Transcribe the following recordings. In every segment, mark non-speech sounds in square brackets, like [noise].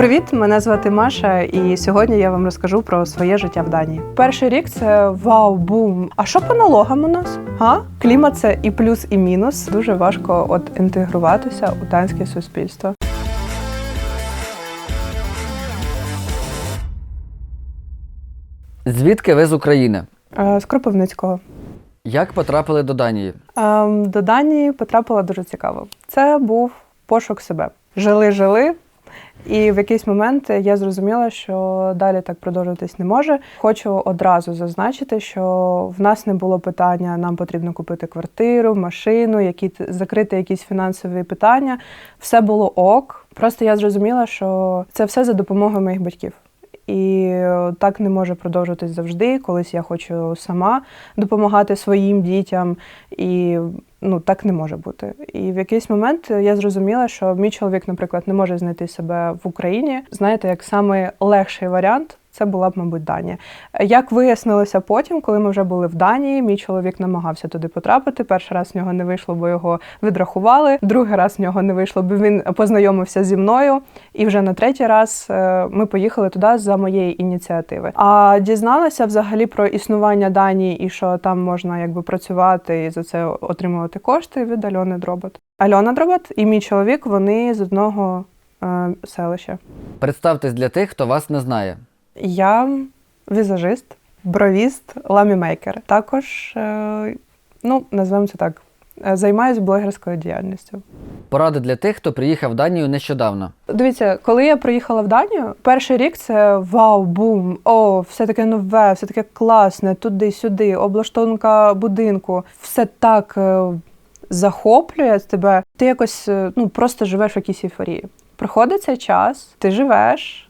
Привіт, мене звати Маша, і сьогодні я вам розкажу про своє життя в Данії. Перший рік це вау, бум. А що по налогам у нас? А? Клімат це і плюс, і мінус. Дуже важко от інтегруватися у данське суспільство. Звідки ви з України? Е, З Кропивницького. Як потрапили до Данії? Ем, До Данії потрапила дуже цікаво. Це був пошук себе. Жили, жили. І в якийсь момент я зрозуміла, що далі так продовжуватись не може. Хочу одразу зазначити, що в нас не було питання, нам потрібно купити квартиру, машину, які закрити якісь фінансові питання. Все було ок. Просто я зрозуміла, що це все за допомогою моїх батьків. І е, так не може продовжуватись завжди. Колись я хочу сама допомагати своїм дітям, і ну так не може бути. І в якийсь момент я зрозуміла, що мій чоловік, наприклад, не може знайти себе в Україні. Знаєте, як самий легший варіант. Це була б, мабуть, Данія. Як вияснилося потім, коли ми вже були в Данії, мій чоловік намагався туди потрапити. Перший раз в нього не вийшло, бо його відрахували. Другий раз в нього не вийшло, бо він познайомився зі мною. І вже на третій раз е, ми поїхали туди за моєї ініціативи. А дізналася взагалі про існування Данії і що там можна якби працювати і за це отримувати кошти від Альони Дробот. Альона Дробот і мій чоловік вони з одного е, селища. Представтесь для тих, хто вас не знає. Я візажист, бровіст, ламімейкер. Також, е, ну, назвемо це так, е, займаюся блогерською діяльністю. Поради для тих, хто приїхав в Данію нещодавно. Дивіться, коли я приїхала в Данію, перший рік це вау, бум, о, все таке нове, все таке класне, туди-сюди, облаштунка будинку. Все так е, захоплює тебе. Ти якось ну, просто живеш в якійсь ейфорії. Проходить цей час, ти живеш,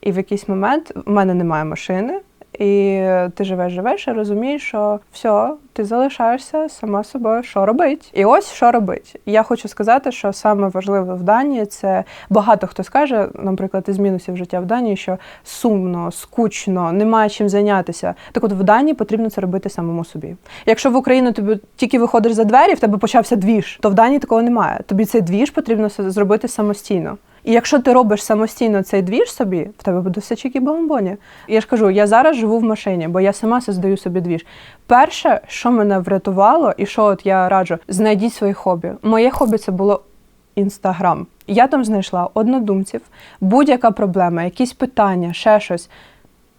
і в якийсь момент в мене немає машини. І ти живеш, живеш і розумієш, що все, ти залишаєшся сама собою, що робить. І ось що робить. Я хочу сказати, що саме важливе в Данії це багато хто скаже, наприклад, із мінусів життя в Данії, що сумно, скучно, немає чим зайнятися. Так от в Данії потрібно це робити самому собі. Якщо в Україну тобі тільки виходиш за двері, в тебе почався двіж, то в Данії такого немає. Тобі цей двіж потрібно зробити самостійно. І якщо ти робиш самостійно цей двіж собі, в тебе буде все чікі бомбоні. Я ж кажу, я зараз живу в машині, бо я сама создаю собі двіж. Перше, що мене врятувало, і що от я раджу, знайдіть своє хобі. Моє хобі це було інстаграм. Я там знайшла однодумців, будь-яка проблема, якісь питання, ще щось.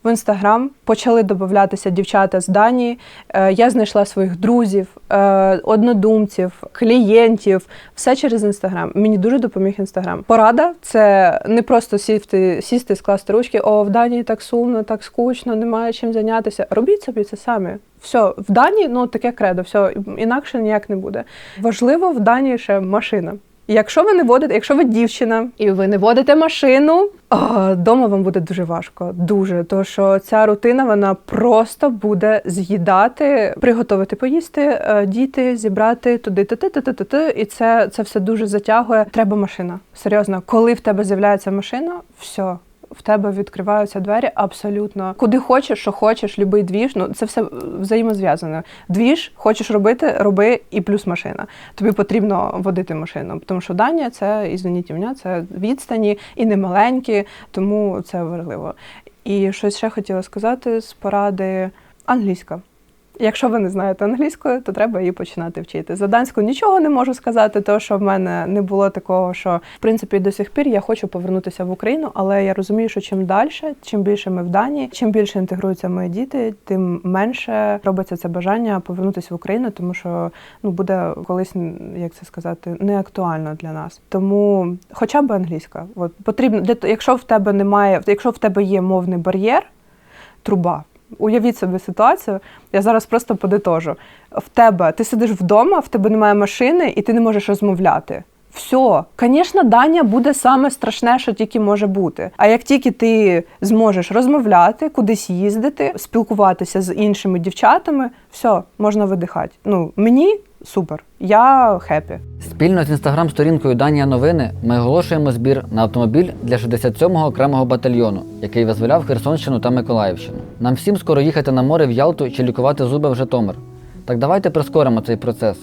В інстаграм почали додатися дівчата з Данії. Е, Я знайшла своїх друзів, е, однодумців, клієнтів, все через інстаграм. Мені дуже допоміг інстаграм. Порада це не просто сісти, сісти, скласти ручки. О, в Данії так сумно, так скучно, немає чим зайнятися. Робіть собі це самі. Все, в Данії ну таке кредо, все інакше ніяк не буде. Важливо в Данії ще машина. Якщо ви не водите, якщо ви дівчина і ви не водите машину, вдома вам буде дуже важко. Дуже. Тому що ця рутина вона просто буде з'їдати, приготувати поїсти, е, діти, зібрати туди, ти ти ти ти ти і це, це все дуже затягує. Треба машина. Серйозно, коли в тебе з'являється машина, все. В тебе відкриваються двері абсолютно куди хочеш, що хочеш, любий двіж. Ну це все взаємозв'язане. Двіж хочеш робити, роби і плюс машина. Тобі потрібно водити машину, тому що Данія це і мене, це відстані і не маленькі, тому це важливо. І щось ще хотіла сказати з поради англійська. Якщо ви не знаєте англійською, то треба її починати вчити. За данську нічого не можу сказати, тому що в мене не було такого, що в принципі до сих пір я хочу повернутися в Україну, але я розумію, що чим далі, чим більше ми в Данії, чим більше інтегруються мої діти, тим менше робиться це бажання повернутися в Україну, тому що ну буде колись, як це сказати, не актуально для нас. Тому, хоча б англійська, от потрібно для якщо в тебе немає, якщо в тебе є мовний бар'єр, труба. Уявіть собі ситуацію, я зараз просто подитожу. В тебе ти сидиш вдома, в тебе немає машини, і ти не можеш розмовляти. Все, звісно, Данія буде саме страшне, що тільки може бути. А як тільки ти зможеш розмовляти, кудись їздити, спілкуватися з іншими дівчатами, все, можна видихати. Ну, мені супер, я хеппі. Спільно з інстаграм-сторінкою Данія Новини ми оголошуємо збір на автомобіль для 67-го окремого батальйону, який визволяв Херсонщину та Миколаївщину. Нам всім скоро їхати на море в Ялту чи лікувати зуби в Житомир. Так давайте прискоримо цей процес.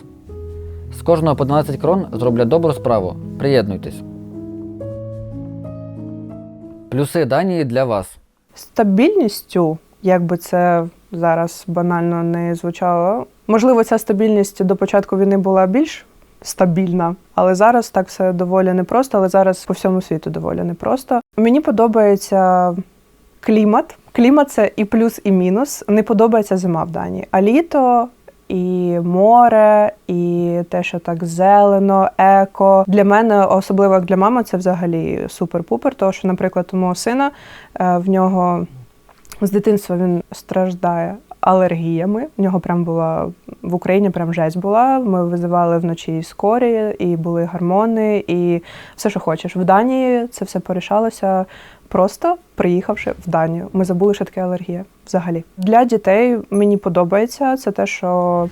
З кожного по 12 крон зроблять добру справу. Приєднуйтесь. Плюси Данії для вас. Стабільністю, як би це зараз банально не звучало. Можливо, ця стабільність до початку війни була більш стабільна, але зараз так все доволі непросто, але зараз по всьому світу доволі непросто. Мені подобається клімат. Клімат це і плюс, і мінус. Не подобається зима в Данії. А літо і море, і те, що так зелено, еко. Для мене, особливо як для мами, це взагалі супер-пупер. Тому що, наприклад, у мого сина е, в нього з дитинства він страждає алергіями. В нього прям була в Україні прям жесть була. Ми визивали вночі скорі, і були гормони, і все, що хочеш. В Данії це все порішалося просто приїхавши в Данію. Ми забули, що таке алергія взагалі. Для дітей мені подобається це те, що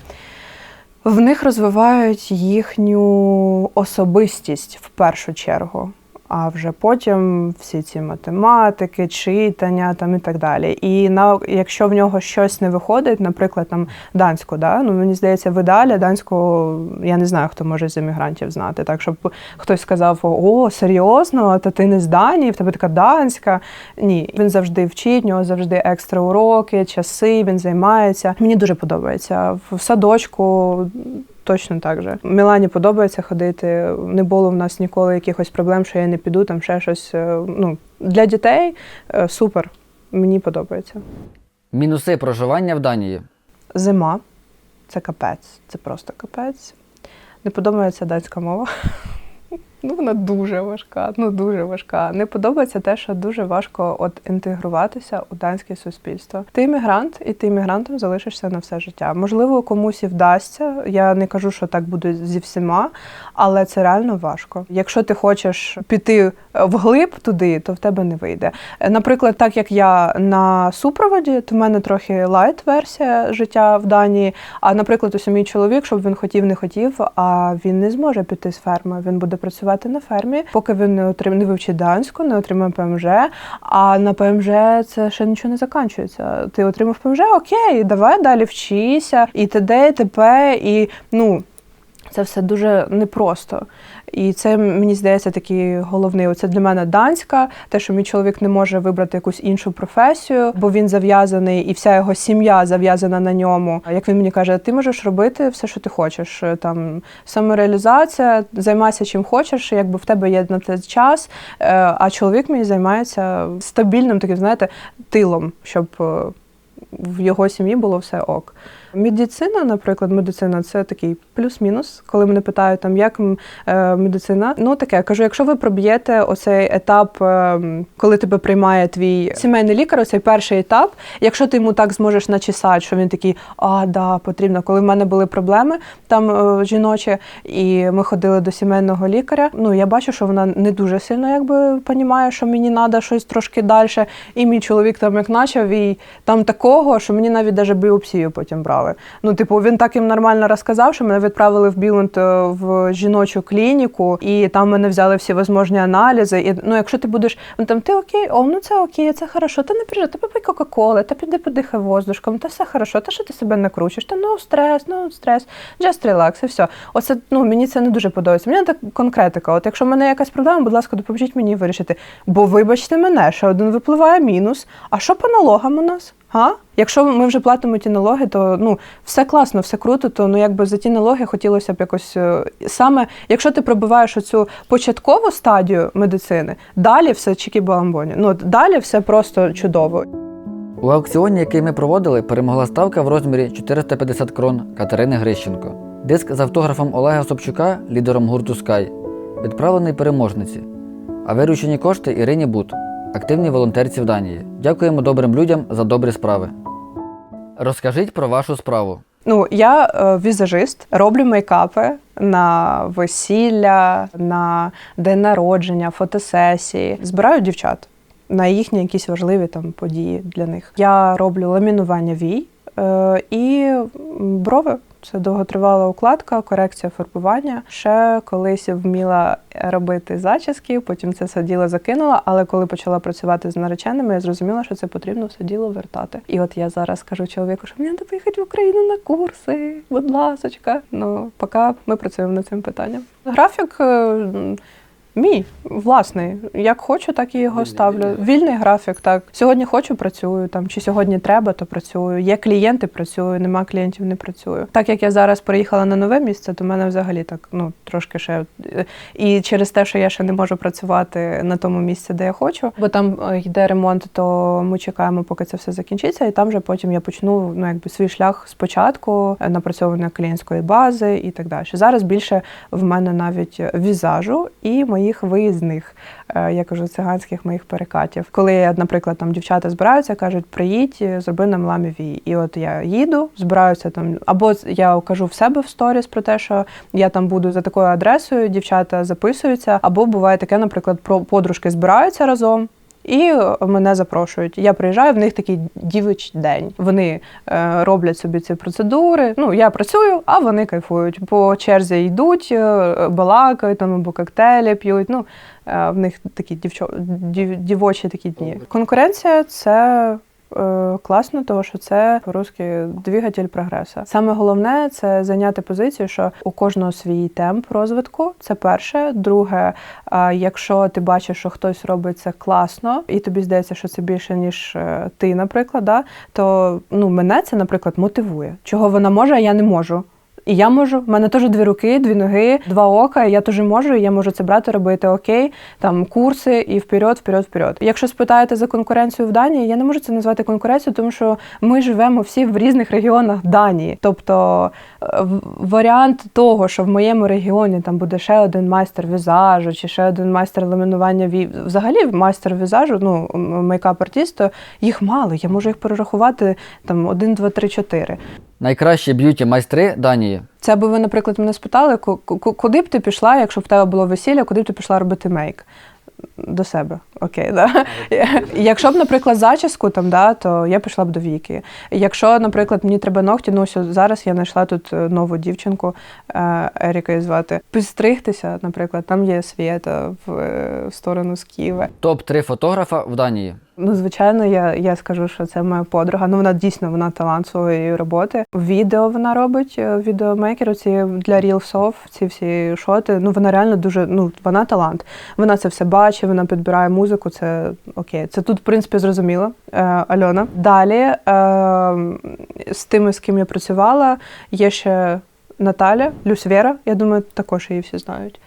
в них розвивають їхню особистість в першу чергу. А вже потім всі ці математики, читання там і так далі. І на якщо в нього щось не виходить, наприклад, там данську, да? ну мені здається, в ідеалі данську я не знаю, хто може з емігрантів знати. Так, щоб хтось сказав: О, серйозно, та ти не з Данії, в тебе така данська. Ні, він завжди вчить, нього завжди екстра уроки, часи, він займається. Мені дуже подобається. В садочку Точно так же. Мілані подобається ходити. Не було в нас ніколи якихось проблем, що я не піду, там ще щось. Е, Ну, для дітей е, супер. Мені подобається. Мінуси проживання в Данії. Зима це капець. Це просто капець. Не подобається датська мова. Ну, вона дуже важка, ну дуже важка. Не подобається те, що дуже важко от інтегруватися у данське суспільство. Ти іммігрант, і ти іммігрантом залишишся на все життя. Можливо, комусь і вдасться. Я не кажу, що так буде зі всіма, але це реально важко. Якщо ти хочеш піти вглиб туди, то в тебе не вийде. Наприклад, так як я на супроводі, то в мене трохи лайт версія життя в Данії. А наприклад, ось мій чоловік, щоб він хотів, не хотів, а він не зможе піти з ферми. Він буде працювати на фермі, поки він не отримає не вивчить данську, не отримає ПМЖ. А на ПМЖ це ще нічого не закінчується. Ти отримав ПМЖ, окей, давай далі вчися, і т.д., і т.п., і ну. Це все дуже непросто. І це мені здається такий головний. Оце для мене данська, те, що мій чоловік не може вибрати якусь іншу професію, бо він зав'язаний, і вся його сім'я зав'язана на ньому. Як він мені каже, ти можеш робити все, що ти хочеш. Там самореалізація, займайся чим хочеш, якби в тебе є на це час. Е, А чоловік мій займається стабільним таким, знаєте, тилом, щоб е, в його сім'ї було все ок. Медицина, наприклад, медицина це такий плюс-мінус. Коли мене питають, там як е, медицина, ну таке кажу, якщо ви проб'єте оцей етап, е, коли тебе приймає твій сімейний лікар, оцей перший етап, якщо ти йому так зможеш начесати, що він такий, а да, потрібно. Коли в мене були проблеми там е, жіночі, і ми ходили до сімейного лікаря. Ну я бачу, що вона не дуже сильно якби понімає, що мені треба щось трошки далі. І мій чоловік там як почав, і там такого, що мені навіть даже біопсію потім брали. Ну, типу, він так їм нормально розказав, що мене відправили в Біланд е, в жіночу клініку, і там мене взяли всі можливі аналізи. І ну, якщо ти будеш, ну там ти окей, о, ну це окей, це хорошо, та не переживай, ти попий Кока-Коли, та піди подихай воздушком, та все хорошо, та що ти себе накручиш, та ну стрес, ну стрес, just relax, і все. Оце ну мені це не дуже подобається. Мені так конкретика. От якщо в мене якась проблема, будь ласка, допоможіть мені вирішити. Бо вибачте мене, ще один випливає мінус. А що по налогам у нас? А? Якщо ми вже платимо ті налоги, то ну все класно, все круто, то ну якби за ті налоги хотілося б якось е, саме, якщо ти пробиваєш оцю початкову стадію медицини, далі все чікі баламбоні. Ну далі все просто чудово. У аукціоні, який ми проводили, перемогла ставка в розмірі 450 крон Катерини Грищенко. Диск з автографом Олега Собчука, лідером гурту Sky, відправлений переможниці. А виручені кошти Ірині Бут, активній волонтерці в Данії. Дякуємо добрим людям за добрі справи. Розкажіть про вашу справу. Ну, я е, візажист, роблю мейкапи на весілля, на день народження, фотосесії. Збираю дівчат на їхні якісь важливі там події для них. Я роблю ламінування вій е, і брови. Це довготривала укладка, корекція фарбування. Ще колись вміла робити зачіски, потім це все діло закинула. Але коли почала працювати з нареченими, я зрозуміла, що це потрібно все діло вертати. І от я зараз кажу чоловіку, що мені треба поїхати в Україну на курси, будь ласочка. Ну поки ми працюємо над цим питанням. Графік. Мій власний. Як хочу, так і його ставлю. Вільний графік, так. Сьогодні хочу, працюю там, чи сьогодні треба, то працюю. Є клієнти, працюю, нема клієнтів, не працюю. Так як я зараз переїхала на нове місце, то в мене взагалі так ну трошки ще е, і через те, що я ще не можу працювати на тому місці, де я хочу, бо там е, йде ремонт, то ми чекаємо, поки це все закінчиться, і там вже потім я почну ну якби свій шлях спочатку е, напрацьовування клієнтської бази і так далі. Зараз більше в мене навіть візажу і моїх виїзних, е, я кажу, циганських моїх перекатів. Коли, наприклад, там дівчата збираються, кажуть, приїдь, е, зроби нам ламіві. І от я їду, збираюся там, або я кажу в себе в сторіс про те, що я там буду за такою адресою, дівчата записуються, або буває таке, наприклад, про подружки збираються разом. І мене запрошують. Я приїжджаю, в них такий дівич день. Вони е, роблять собі ці процедури. Ну, я працюю, а вони кайфують. По черзі йдуть, е, балакають там або коктейлі п'ють. Ну, е, в них такі дівчо, дів, дівочі такі дні. Конкуренція це. Е, Класно, тому що це по-русски двигатель прогресу. Саме головне це зайняти позицію, що у кожного свій темп розвитку. Це перше. Друге, якщо ти бачиш, що хтось робить це класно, і тобі здається, що це більше ніж е, ти, наприклад, да, то ну мене це, наприклад, мотивує. Чого вона може, а я не можу. І я можу, в мене теж дві руки, дві ноги, два ока. Я теж можу, і я можу це брати, робити окей, там курси і вперед, вперед, вперед. Якщо спитаєте за конкуренцію в Данії, я не можу це назвати конкуренцією, тому що ми живемо всі в різних регіонах Данії. Тобто е, варіант того, що в моєму регіоні там буде ще один майстер візажу, чи ще один майстер ламінування вій. Взагалі майстер візажу, ну мейкап-артист, то їх мало. Я можу їх перерахувати там один, два, три, чотири. Найкращі б'юті майстри Данії. Це аби ви, наприклад, мене спитали, ку- ку- куди б ти пішла, якщо б в тебе було весілля, куди б ти пішла робити мейк? До себе, окей, да. [laughs] Якщо б, наприклад, зачіску там, да, то я пішла б до Віки. Якщо, наприклад, мені треба ногті, ну ось зараз я знайшла тут е, нову дівчинку, е, Еріка її звати. Підстригтися, наприклад, там є свята в, е, в сторону з Києва. Топ-3 фотографа в Данії. Ну, звичайно, я, я скажу, що це моя подруга. Ну, вона дійсно вона талант своєї роботи. Відео вона робить, е, відеомейкер, ці для Reelsов, ці всі шоти. Ну, вона реально дуже, ну, вона талант. Вона це все бачить, вона підбирає музику. Це окей. Це тут, в принципі, зрозуміло. Е, Альона. Далі е, з тими, з ким я працювала, є ще Наталя, Люсвера, я думаю, також її всі знають.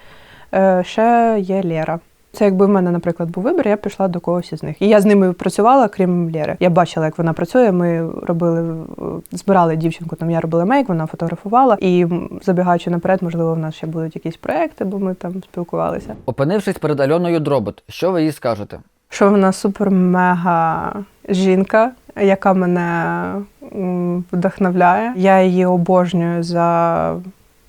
Е, ще є Лера. Це якби в мене, наприклад, був вибір, я б пішла до когось із них. І я з ними працювала, крім Лєри. Я бачила, як вона працює. Ми робили, збирали дівчинку, там я робила мейк, вона фотографувала. І забігаючи наперед, можливо, в нас ще будуть якісь проекти, бо ми там спілкувалися. Опинившись перед Альоною Дробот, що ви їй скажете? Що вона супер-мега жінка, яка мене вдохновляє. Я її обожнюю за.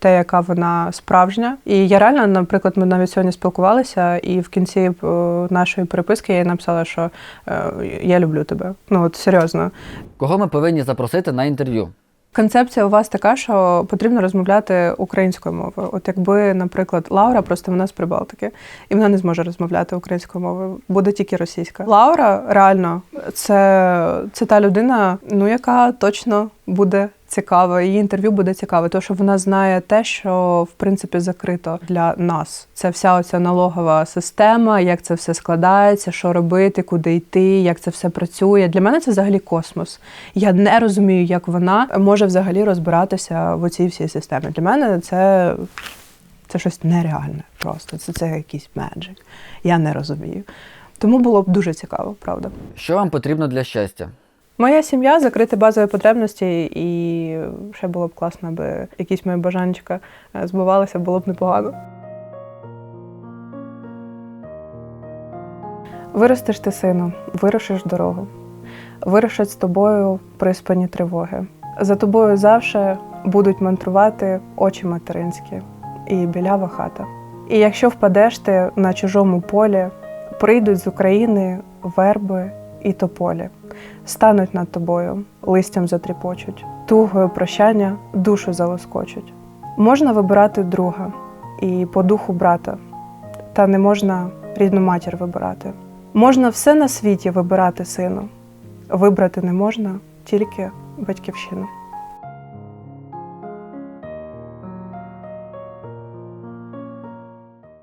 Те, яка вона справжня, і я реально, наприклад, ми навіть сьогодні спілкувалися, і в кінці е, нашої переписки я їй написала, що е, я люблю тебе. Ну от серйозно. Кого ми повинні запросити на інтерв'ю? Концепція у вас така, що потрібно розмовляти українською мовою. От якби, наприклад, Лаура просто вона з Прибалтики, і вона не зможе розмовляти українською мовою, буде тільки російська. Лаура реально це, це та людина, ну яка точно буде цікава. Її інтерв'ю буде цікаве, тому що вона знає те, що в принципі закрито для нас. Це вся оця налогова система, як це все складається, що робити, куди йти, як це все працює. Для мене це взагалі космос. Я не розумію, як вона може взагалі розбиратися в оцій всій системі. Для мене це, це щось нереальне просто. Це, це якийсь меджик. Я не розумію. Тому було б дуже цікаво, правда. Що вам потрібно для щастя? Моя сім'я закрити базові потребності, і ще було б класно, аби якісь мої бажанчика е, збувалися, було б непогано. Виростеш ти сину, вирушиш дорогу. Вирушать з тобою приспані тривоги. За тобою завше будуть мантрувати очі материнські і білява хата. І якщо впадеш ти на чужому полі, прийдуть з України верби і тополі стануть над тобою, листям затріпочуть, тугою прощання душу залоскочуть. Можна вибирати друга і по духу брата, та не можна рідну матір вибирати. Можна все на світі вибирати сину, вибрати не можна тільки батьківщину.